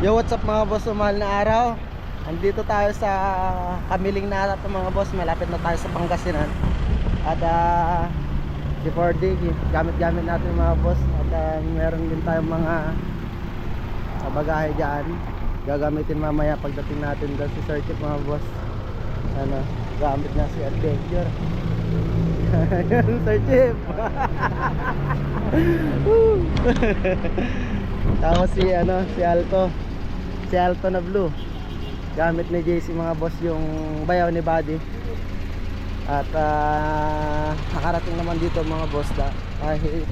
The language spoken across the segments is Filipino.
Yo, what's up mga boss? Umahal na araw. Andito tayo sa Kamiling na ito mga boss. Malapit na tayo sa Pangasinan. At ah, before dig, gamit-gamit natin mga boss. At ah, meron din tayong mga uh, bagahe dyan. Gagamitin mamaya pagdating natin doon si Sir Chip mga boss. Ano, gamit na si Adventure. Ayan, Sir! Tapos si ano, si Alto. Si Alto na blue. Gamit ni JC mga boss yung bayaw ni Buddy. At ah, nakarating naman dito mga boss da. Kahit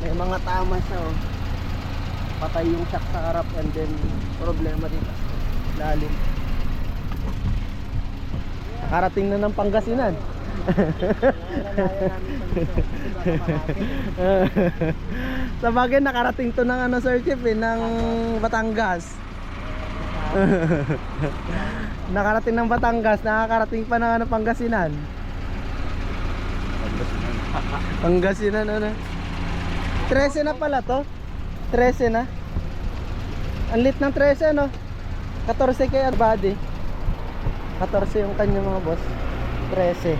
may mga tama siya oh. Patay yung shock sa harap and then problema dito. Lalim. Nakarating na ng Pangasinan. Sa bagay nakarating to ng ano Sir Chip eh, ng Batangas. nakarating ng Batangas, nakakarating pa ng ano Pangasinan. Pangasinan ano? 13 na pala to. 13 na. Ang lit ng 13 no. 14 kay body. 14 yung kanya mga boss. 13.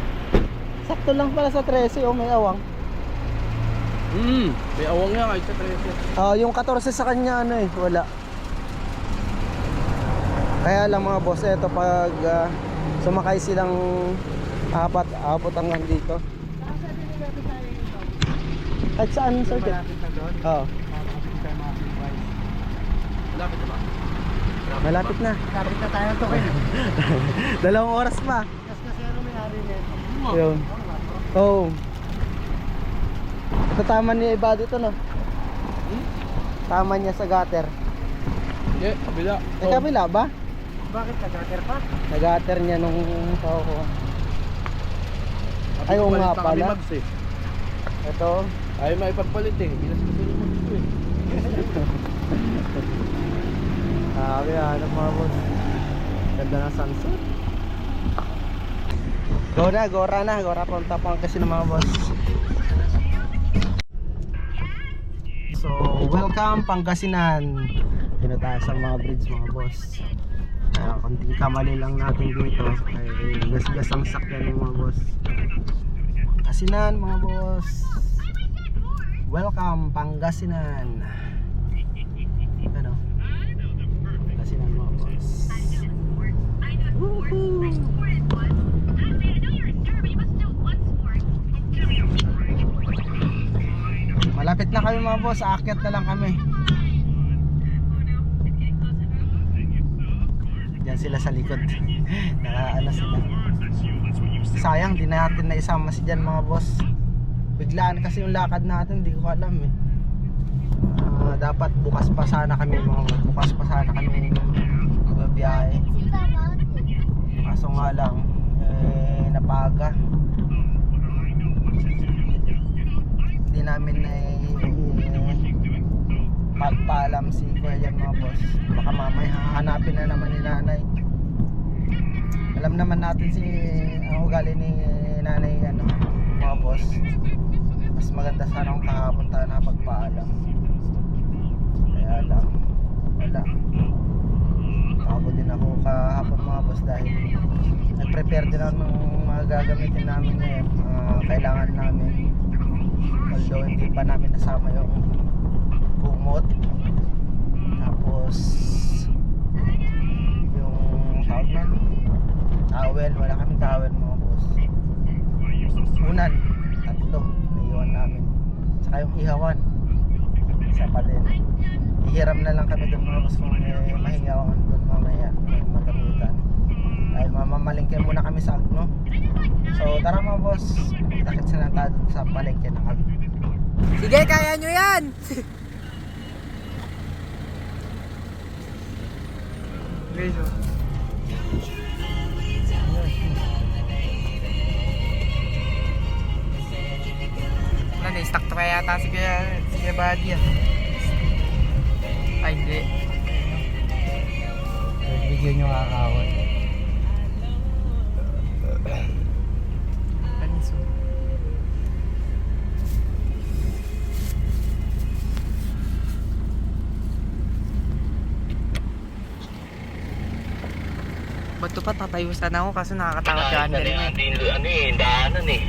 Sakto lang pala sa 13 oh, may awang. Hmm, may awang nga kahit sa 13. Ah, yung 14 sa kanya ano eh, wala. Kaya lang mga boss, ito pag ah, sumakay silang apat, abot hanggang dito. Kahit saan, sir? Oo, Lapit na ba? malapit na. Kapit na tayo to kayo. Dalawang oras pa. Kasi kasi ano may ari nito. Yun. Oo. Ito tama niya iba dito, no? Tama niya sa gutter. Yeah, kabila. Eh, kabila ba? Bakit nag-gutter pa? Nag-gutter niya nung tao ko. Ay, oo nga pala. Mags, eh. Ito, Ay, may pagpalit eh. Bilas kasi yung mags ko eh. Sabi ano mga boss Ganda ng sunset Go na, gora na Gora punta pa kasi ng mga boss So, welcome Pangasinan tayo sa mga bridge mga boss Kaya konting kamali lang natin dito Ay gas-gas ang sakyan ng mga boss Pangasinan mga boss Welcome Pangasinan Ano? Pangasinan mga boss Woohoo! Malapit na kami mga boss, aakyat na lang kami. Diyan sila sa likod. Nakaano sila. Sayang, di natin na isama si Diyan mga boss. Biglaan kasi yung lakad natin, hindi ko alam eh. Ah, dapat bukas pa sana kami mga. Bukas pa sana kami magbabiyahe. Kaso nga lang, eh, napaga. Hindi namin na pagpaalam si Kuya mga boss. Baka mamaya hahanapin na naman ni nanay. Alam naman natin si ang ugali ni nanay ano, mga boss. Mas maganda sana kung kahapon tayo nakapagpaalam. Kaya lang, wala. Ako din ako kahapon mga boss dahil nag-prepare din ako ng mga gagamitin namin ngayon. Mga kailangan namin. Although hindi pa namin nasama yung kumot. Tapos yung tawag na towel. Wala kami towel mga boss. Unan. Tatlo. Naiwan namin. Saka yung ihawan. Isa pa din. Ihiram na lang kami doon mga boss kung may mahingawan doon mamaya. May magamitan. Dahil mamamalingke muna kami sa Agno. So tara mga boss. Takit na tayo dun sa palengke ng Agno. Sige, kaya nyo yan! Guys, oh. Wala, na-stuck to kaya yata si Kuya, si Kuya Buddy ah. Bigyan nyo kakawin. Bato pa tatayo sana ako kaso nakakatakot dyan rin eh. ano eh, daanan eh.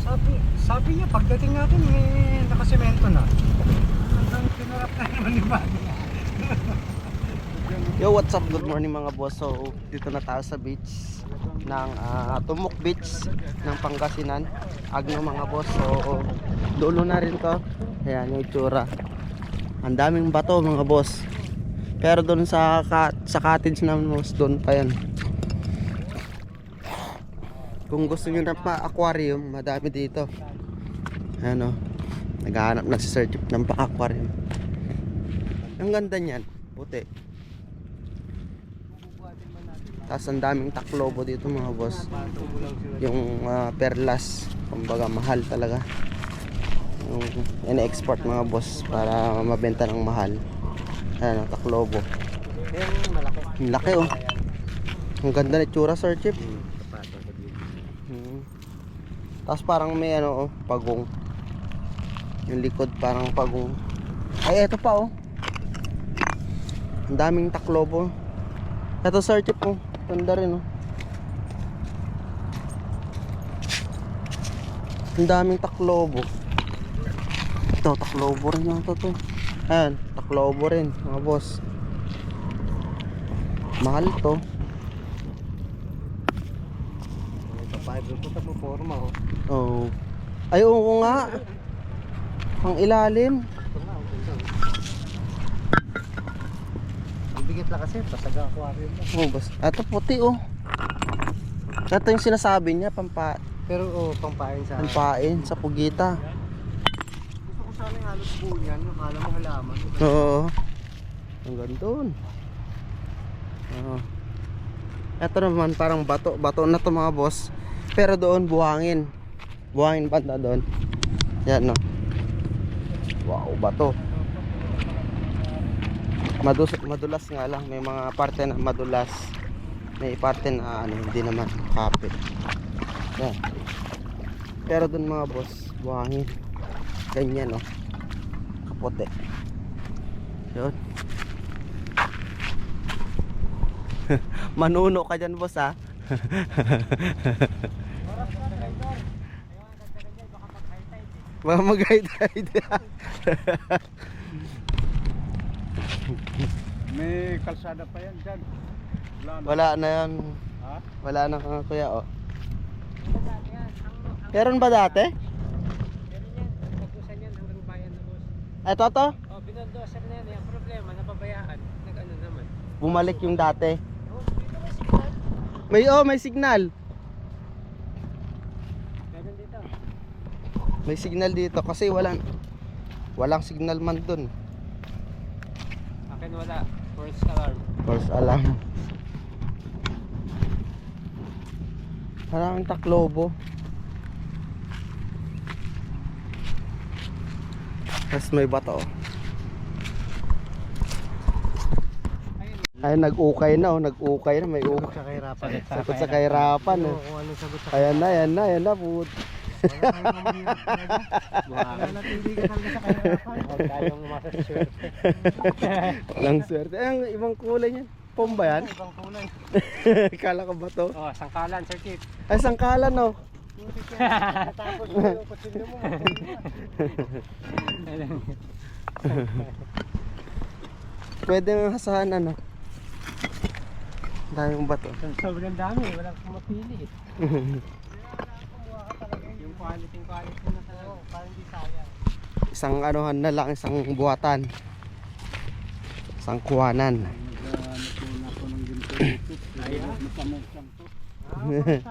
Sabi, sabi niya, pagdating natin, eh, nakasemento na. Hanggang pinarap na naman ni Bani. Yo, what's up? Good morning mga boss. So, dito na tayo sa beach ng ah, Tumok Beach ng Pangasinan. Agno mga boss. So, dulo na rin to. Ayan yung itsura. Ang daming bato mga boss. Pero doon sa sa cottage namin boss, doon pa yan. Kung gusto niyo na pa aquarium, madami dito. Ano? Naghahanap na si Sir Jeep ng pa aquarium. Ang ganda niyan, puti. Tapos ang daming taklobo dito mga boss. Yung ah, perlas, kumbaga mahal talaga. Yung ina-export mga boss para mabenta ng mahal. Ayan, ang taklobo. Yung malaki. Ang laki oh. Ang ganda ni tsura Sir Chip. Hmm. Tapos parang may ano oh, pagong. Yung likod parang pagong. Ay, eto pa oh. Ang daming taklobo. Eto Sir Chip oh. Ganda rin oh. Ang daming taklobo. Ito, taklobo rin yung to to. Ayan, taklobo rin mga boss. Mahal to. Papaibig ko mo forma oh. Oh. Ay, oo nga. Ang ilalim. Ito ganda. Ibigit lang kasi, pasaga aquarium mo. Oh, bas. Ito puti oh. Ito yung sinasabi niya, pampa, Pero oh, pampain sa... pampain sa pugita. Sana halos buo yan, yung kala mo halaman. Oo. Ang gandun. Oo. Ito naman parang bato. Bato na to mga boss. Pero doon buhangin. Buhangin banda doon. Yan no. Wow, bato. Madus madulas nga lang. May mga parte na madulas. May parte na ano, hindi naman kapit. Yan. Pero doon mga boss, buhangin. Ganyan no. Kapote. Yun. Manuno ka dyan, boss, ha? Baka mag-hide-hide. May kalsada pa yan dyan. Wala na yan. Ha? Wala na ka, kuya, oh. Meron ba dati? Nagpusan yan hanggang bayan na boss. Ito, to? Oh, binondoser na yan. Yung problema, napabayaan. Nag-ano naman. Bumalik yung dati. May, oh, may signal. Ganun dito. May signal dito kasi walang walang signal man dun. Akin wala. First alarm. False alarm. Maraming taklobo. Tapos may bato. Ay, nag-ukay na oh, nag-ukay na, may ukay. Sa kahirapan. Sagot sa kahirapan Ano, oh. kung anong sagot sa Ayan na, ayan na, ayan na, put. Wala. Wala natili ka talaga sa kahirapan. Huwag tayong umasa sa swerte. Walang swerte. Ay, ang ibang kulay niyan. Pom ba yan? Ibang kulay. Kala ko ba to? Oh, sangkalan, Sir Chief. Ay, sangkalan oh. Tapos mo yung kutsilyo mo. Pwede nga hasahan ano. Daming bato. Sobrang dami. Walang kumapili. yung quality, quality na talaga. Parang di sayang. Isang anuhan na lang, isang buhatan. Isang kuwanan. tayo. Kung ano, Kwento ka lang dyan. Ay, kahit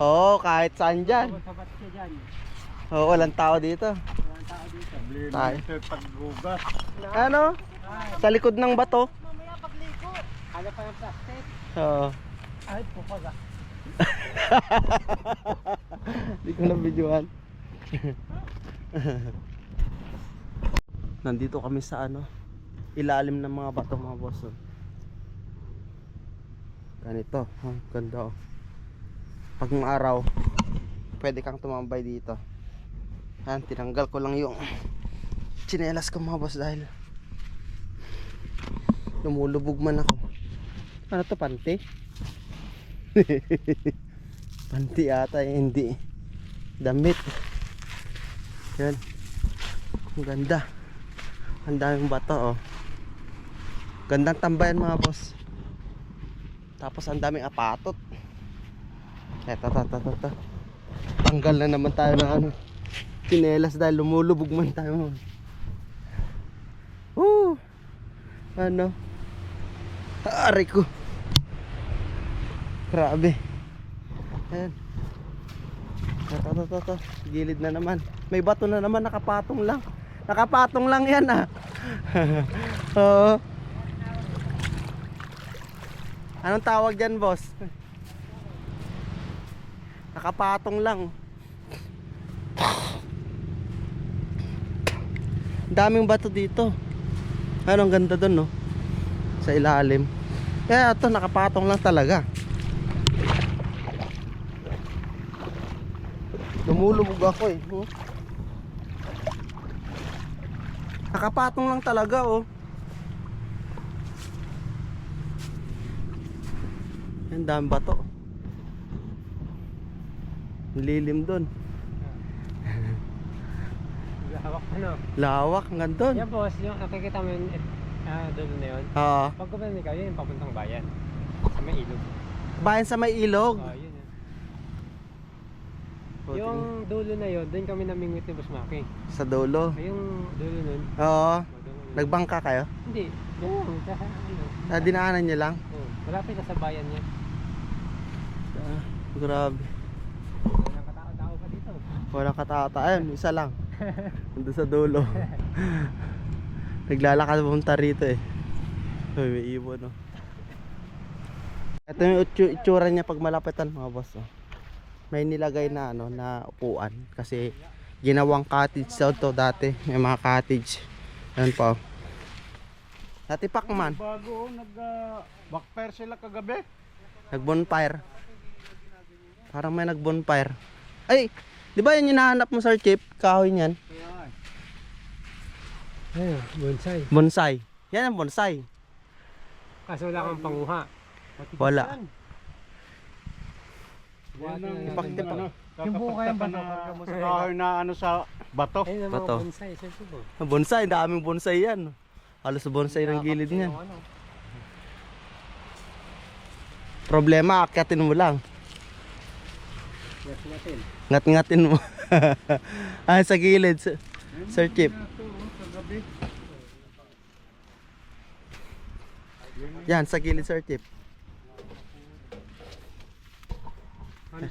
Oo, kahit saan dyan. Oo, walang tao dito. Walang tao dito. Tayo. paggugas. Ano? Sa likod ng bato. Ano pa ng plastic? Oo. Ay, pupag ah. Hindi ko na videohan. Nandito kami sa ano, ilalim ng mga bato mga boss. oh. Ganito, oh, ganda oh. Pag ng araw, pwede kang tumambay dito. Yan, tinanggal ko lang yung chinelas ko mga boss dahil lumulubog man ako. Ano to, panty? panty ata, eh, hindi. Damit. Yan. Ang ganda. Ang daming bato, oh. Gandang tambayan mga boss. Tapos ang daming apatot. Eto, to, to, to, to. Tanggal na naman tayo ng ano. Chinelas dahil lumulubog man tayo. Woo! Ano? Aray ko. Grabe. Ayan. Ito, ito, ito, ito. Gilid na naman. May bato na naman, nakapatong lang. Nakapatong lang yan ah. Oo. Anong tawag dyan, boss? Nakapatong lang. Daming bato dito. Ano, ang ganda dun, no? Sa ilalim. Kaya ito, nakapatong lang talaga. Lumulubog ako eh. Oh. Nakapatong lang talaga, oh. Ang dami bato. Lilim doon. Hawak ano. Lawak, ang ganda doon. Yan boss, yung nakikita mo yun, ah, dulo na yun. Oo. Pag kumain ikaw, yun yung papuntang bayan. Sa may ilog. bayan sa may ilog. Oh, yun yun. Yung dulo na yun, doon kami namingwit ni Boss Maki. Sa dulo. Ay, yung dulo nun, Oo. doon Nagbangka kayo? Hindi, yun, sa ano. Sa dinaanan niyo lang? Oh, malapit na sa bayan niya. Ah, grabe. Walang katao-tao pa dito. Walang katata. Ayun, isa lang. Nandun sa dulo. Naglalakad pumunta rito eh. Uy, may ibon no. Ito yung itsu- itsura niya pag malapitan mga boss. Oh. May nilagay na ano na upuan kasi ginawang cottage daw to dati. May mga cottage. Ayan pa. oh. Dati Pacman, Bago, nag backfire sila kagabi. nag-bonfire. Parang may nag-bonfire. Ay, di ba yun yung hinahanap mo Sir Chip? Kahoy niyan. Ayun, bonsai. Bonsai. Yan ang bonsai. Kaso wala kang panguha. Wala. Ipakita ano, Yung buo kaya ba? sa kahoy na ano sa bato. Ayun ang mga Bato. bonsai, sir po. Ang Bonsai, daming bonsai yan. Halos bonsai ng gilid niyan. Ano? Problema, akyatin mo lang. Ngat-ngatin mo. ah, sa gilid. Sir, Sir Chip. Yan, sa gilid Sir Chip. Ano?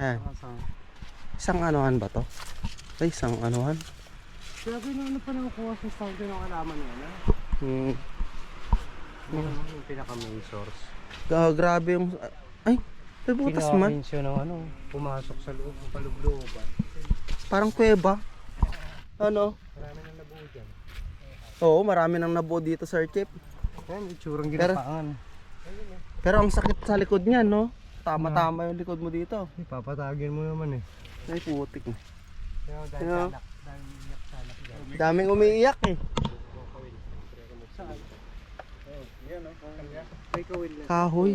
Ayan. Isang anuhan ba to? Ay, isang anuhan. Grabe na ano pa nakukuha sa start ng kalaman na yan. Hmm. Yung pinaka main source. Ah, grabe yung... Ay, may butas man. siya ng ano, pumasok sa loob palublooban. Parang kuweba. Ano? Marami nang nabuo dyan. Oo, marami nang nabuo dito Sir Chip. Yan, itsurang Pero- ginapaan. Pero ang sakit sa likod niyan, no? Tama-tama yung likod mo dito. Ipapatagin mo naman eh. Ay, putik na. Kaya Ano? dahil salak, dahil iyak salak dyan. Daming umiiyak eh. May kawil na. Kahoy.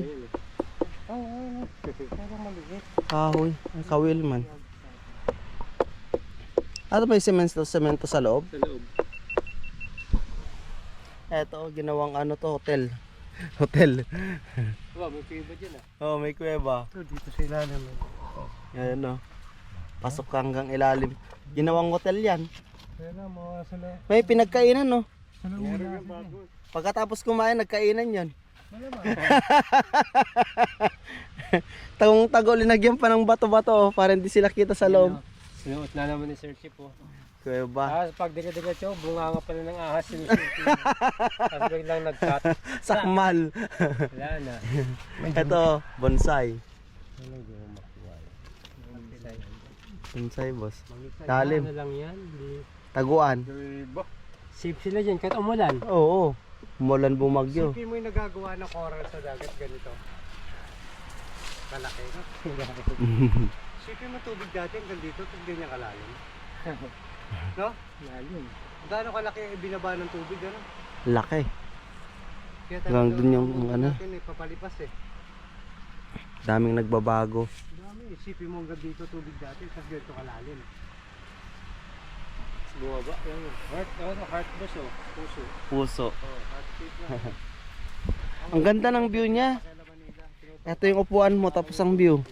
Oo, oo, oo. Maliit. Kahoy. Ay, kawil man. Ano may semento, semento sa loob? Sa loob. Eto, ginawang ano to, hotel. Hotel. Diba, may kuiba dyan ah. Oh, may kuweba. Ito, dito sa ilalim. Ayan no. Pasok ka hanggang ilalim. Ginawang hotel yan. Kaya na, mga sala. May pinagkainan no. Sala muna. Pagkatapos kumain, nagkainan yan. Tagong tago, linagyan pa ng bato-bato oh, para hindi sila kita sa loob. Sinuot na naman ni Sir Chip oh. Kuweba. Ah, pag diga-diga bunga nga pala ng ahas si Sir Chip. Tapos biglang nag-cut. Sakmal. Wala na. Ito, bonsai. Bonsai, boss. Lalim. Ano lang yan? Taguan. Safe sila dyan kahit umulan. Oo. Umulan bumagyo. Sipin mo yung nagagawa ng coral sa dagat ganito. Kalaki. Sipin mo tubig dati hanggang dito, hindi niya kalalim. no? Lalim. Gaano kalaki ang ibinaba ng tubig, ano? Laki. Kaya Hanggang dun yung, ano? natin eh, papalipas eh. Daming nagbabago. Dami, isipin mo hanggang dito tubig dati, tapos ganito kalalim. Bumaba. Yan. Heart, ano, heart boss oh. Puso. Puso. Oh, heart shape. Ang ganda ng view niya. Ito yung upuan mo tapos ang view.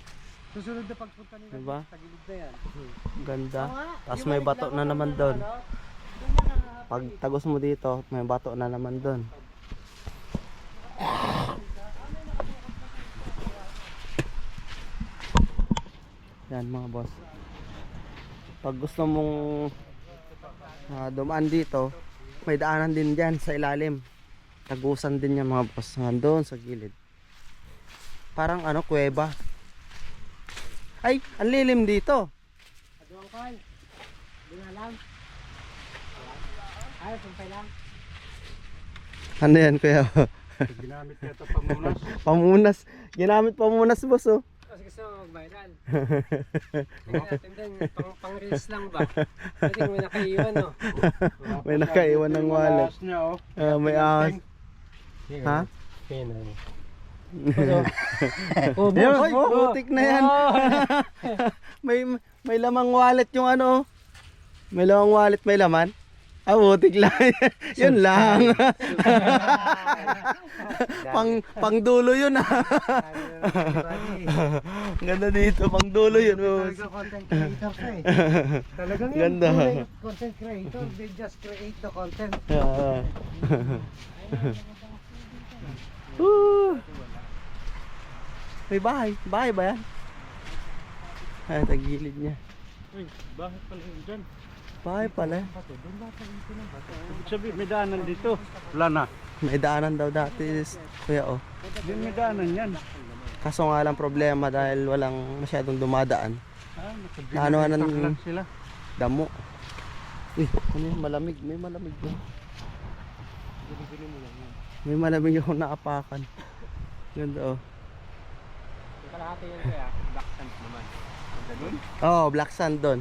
Susunod na pagpunta nila, Diba? tagilid na yan. Ang Ganda. Tapos may bato na naman doon. Pag tagos mo dito, may bato na naman doon. Yan mga boss. Pag gusto mong ah, dumaan dito, may daanan din dyan sa ilalim. Tagusan din yan mga boss. Nandun sa gilid. Parang ano, kuweba. Ay, ang lilim dito. Aduang kal. Di na lang. Ay, pumpay lang. Ano yan kuya? Ginamit niya ito pamunas. pamunas. Ginamit pamunas boss oh. Kasi gusto mo mag-viral. Tingnan natin din, pang, pang reels lang ba? Pwede may nakaiwan no? May nakaiwan ng wallet. Niya oh. Ah, may ahas. Ha? Pena. Oh, Oy, butik na yan. may may lamang wallet yung ano. oh. May lamang wallet, may laman. Ah, butik lang. yun lang. pang pang dulo yun ah. Ganda dito, pang dulo yun. boss. Talaga content creator ka eh. Talagang yun. Ganda. tunay na Content creator. They just create the content. Ah. Woo! May bahay. Bahay ba yan? Ay, tagilid niya. Uy, bakit pala yun dyan? Bahay pala. Ibig sabihin, may daanan dito. Wala na. May daanan daw dati, kuya oh. Diyan may daanan yan. Kaso nga lang problema dahil walang masyadong dumadaan. Ah, Naano nga ng sila. damo. Uy, ano yun? Malamig. May malamig doon. May malamig ako naapakan. Ganda oh. Yung kalahati yan kaya, black sand naman. Oh, black sand doon.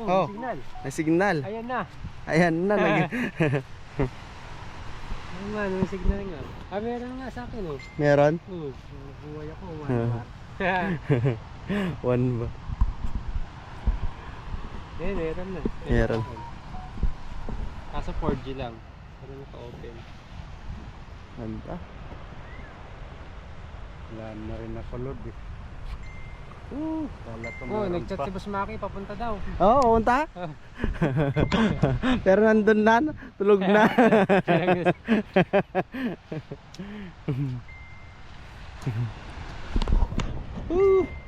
Oh. Oh, signal. May signal. Ayan na. Ayan na. nag Ano nga, may signal nga. Ah, meron nga sa akin eh. Meron? Hmm, buhay ako. Ah. One ba? Eh, meron na. Meron. Kaso 4G lang. Pero naka-open. Ganda. Wala na rin ako load eh. To Oh, nag-chat si Boss Maki, papunta daw. Oo, oh, punta. Pero nandun na, tulog na. Woo!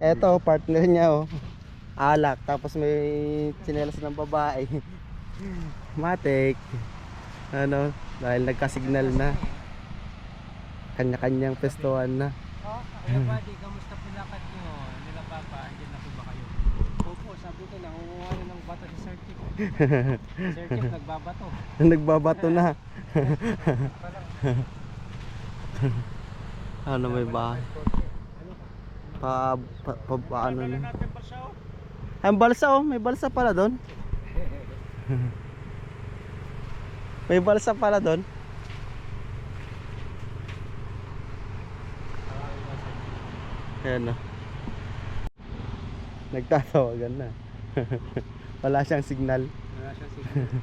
Eto, partner niya oh. Alak, tapos may tsinelas ng babae. Matik. Ano, dahil nagka-signal na. Kanya-kanyang pestuhan na. Oh, Kuya Buddy, kamusta po lakad nyo? Nila Papa, andyan na po ba kayo? Opo, sabi ko, nangunguha na ng bato si Sir Chief. Sir Chief, nagbabato. Nagbabato na. ano may bahay? Pa, pa, pa, paano na? Ang balsa oh, may balsa pala doon. may balsa pala doon. Ayan na. Nagtatawagan na. Wala siyang signal. Wala siya signal.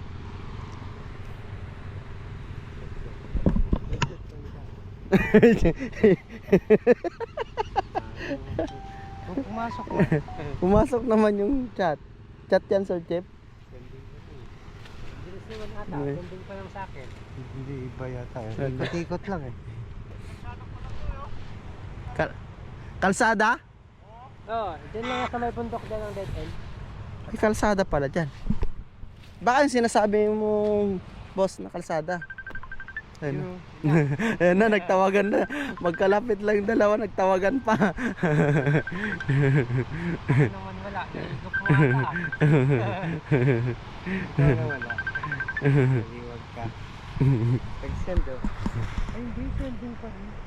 Kung pumasok mo. Pumasok naman yung chat. Chat yan, Sir Chip. Naman ata, Okay. sending pa lang sa akin. Hindi iba yata eh. Ano? Ikot-ikot lang eh. Kal- kalsada? Oo, oh, dyan lang sa may bundok dyan ang dead end. Ay, kalsada pala dyan. Baka yung sinasabi mo, boss, na kalsada. Ayun. Ayun na, nagtawagan na. Magkalapit lang yung dalawa, nagtawagan pa. Ano naman wala, mo ata. Ano wala. Naliwag ka. Nag-send oh. Ay, hindi, sending pa rin.